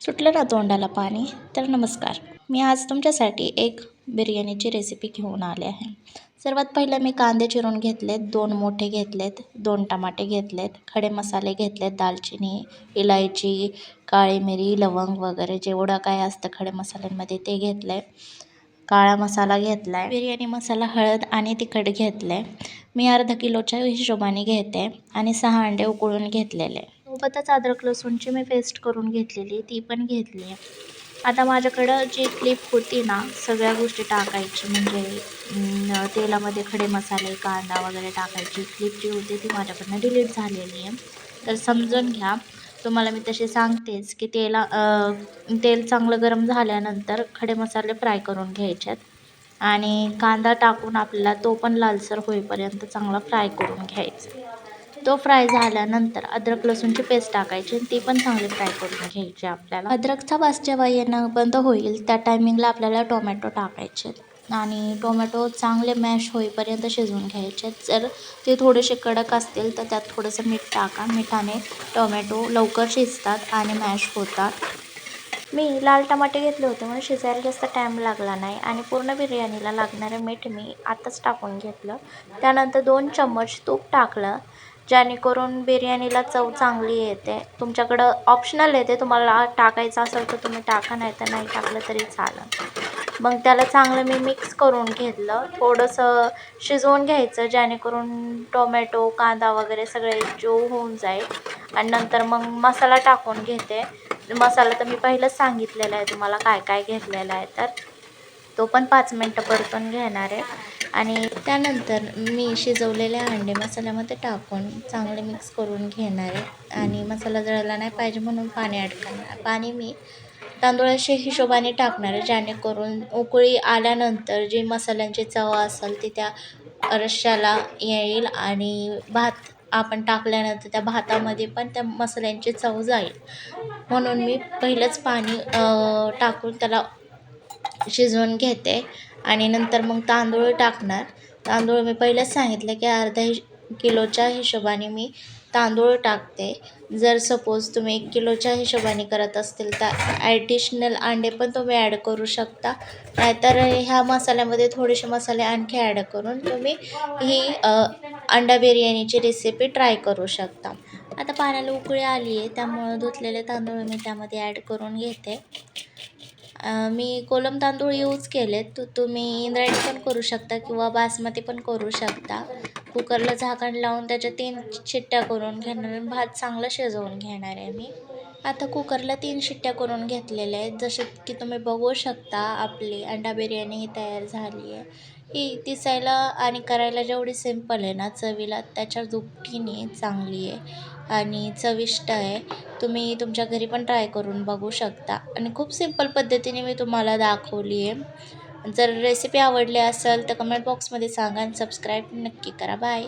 सुटलं ना तोंडाला पाणी? तर नमस्कार. मी आज तुमच्यासाठी एक बिर्याणीची रेसिपी घेऊन आले आहे. सर्वात पहिलं मी कांदे चिरून घेतलेत दोन मोठे घेतलेत दोन टमाटे घेतलेत खडे मसाले घेतलेत दालचिनी इलायची काळी मिरी लवंग वगैरे जेवढं काय असतं खडे मसाल्यांमध्ये ते घेतलं आहे काळा मसाला घेतला आहे बिर्याणी मसाला हळद आणि तिखट घेतलं आहे मी अर्धा किलोच्या हिशोबाने घेते आणि सहा अंडे उकळून घेतलेले. सोबतच अद्रक लसूणची मी पेस्ट करून घेतलेली ती पण घेतली आहे. आता माझ्याकडं जी क्लिप होती ना सगळ्या गोष्टी टाकायची म्हणजे तेलामध्ये खडे मसाले कांदा वगैरे टाकायची क्लिप जी होती ती माझ्याकडनं डिलीट झालेली आहे. तर समजून घ्या तुम्हाला मी तसे सांगतेच की तेला तेल चांगलं गरम झाल्यानंतर खडे मसाले फ्राय करून घ्यायचेत आणि कांदा टाकून आपल्याला तो पण लालसर होईपर्यंत चांगला फ्राय करून घ्यायचा तो फ्राय झाल्यानंतर अद्रक लसूणची पेस्ट टाकायची आणि ती पण चांगली फ्राय करून घ्यायची आपल्याला. अद्रकचा वास जेव्हा येणं बंद होईल. त्या टायमिंगला आपल्याला टोमॅटो टाकायचे आणि टोमॅटो चांगले मॅश होईपर्यंत शिजवून घ्यायचे जर ते थोडेसे कडक असतील तर त्यात थोडंसं मीठ टाका. मिठाने टोमॅटो लवकर शिजतात आणि मॅश होतात. मी लाल टमाटे घेतले होते म्हणून शिजायला जास्त टाईम लागला नाही. आणि पूर्ण बिर्याणीला लागणारे मीठ मी आत्ताच टाकून घेतलं. त्यानंतर दोन चम्मच तूप टाकलं. जेणेकरून बिर्याणीला चव चांगली येते. तुमच्याकडं ऑप्शनल येते तुम्हाला टाकायचं असेल तर तुम्ही टाका नाही तर नाही टाकलं तरी चालेल. मग त्याला चांगलं मी मिक्स करून घेतलं. थोडंसं शिजवून घ्यायचं जेणेकरून टोमॅटो कांदा वगैरे सगळे जो होऊन जाईल. आणि नंतर मग मसाला टाकून घेते. मसाला तर मी पहिलंच सांगितलेला आहे तुम्हाला काय काय घेतलेला आहे तर. तो पण पाच मिनटं परतून घेणार आहे. आणि त्यानंतर मी शिजवलेल्या अंडे मसाल्यामध्ये टाकून चांगले मिक्स करून घेणार आहे. आणि मसाला जळायला नाही पाहिजे म्हणून पाणी अडकणार पाणी मी तांदूळाच्या हिशोबाने टाकणार आहे जेणेकरून उकळी आल्यानंतर जी मसाल्यांची चव असेल ती त्या रश्श्याला येईल आणि भात आपण टाकल्यानंतर त्या भातामध्ये पण त्या मसाल्यांची चव जाईल. म्हणून मी पहिलंच पाणी टाकून त्याला शिजवून घेते. आणि नंतर मग तांदूळ टाकणार. तांदूळ मी पहिलेच सांगितलं की अर्धा हिश किलोच्या हिशोबाने मी तांदूळ टाकते. जर सपोज तुम्ही एक किलोच्या हिशोबाने करत असतील तर ॲडिशनल अंडे पण तुम्ही ॲड करू शकता. नाहीतर ह्या मसाल्यामध्ये थोडेसे मसाले आणखी ॲड करून तुम्ही ही अंडा बिर्याणीची रेसिपी ट्राय करू शकता. आता पाण्याला उकळी आली आहे त्यामुळं धुतलेले तांदूळ मी त्यामध्ये ॲड करून घेते. मी कोलम तांदूळ यूज केलेत. तू तुम्ही इंद्रायणी पण करू शकता किंवा बासमती पण करू शकता. कुकरला झाकण लावून त्याच्या तीन शिट्ट्या करून घेणार आणि भात चांगला शिजवून घेणार आहे मी. आता कुकरला तीन शिट्ट्या करून घेतलेल्या आहेत. जसे की तुम्ही बघू शकता आपली अंडा बिर्याणी ही तयार झाली आहे. ही दिसायला आणि करायला जेवढी सिंपल आहे ना चवीला त्याच्या दुपटीने चांगली आहे आणि चविष्ट आहे. तुम्ही तुमच्या घरी पण ट्राय करून बघू शकता. आणि खूप सिंपल पद्धतीने मी तुम्हाला दाखवली आहे जर रेसिपी आवडली असेल तर कमेंट बॉक्समध्ये सांगा आणि सबस्क्राईब नक्की करा. बाय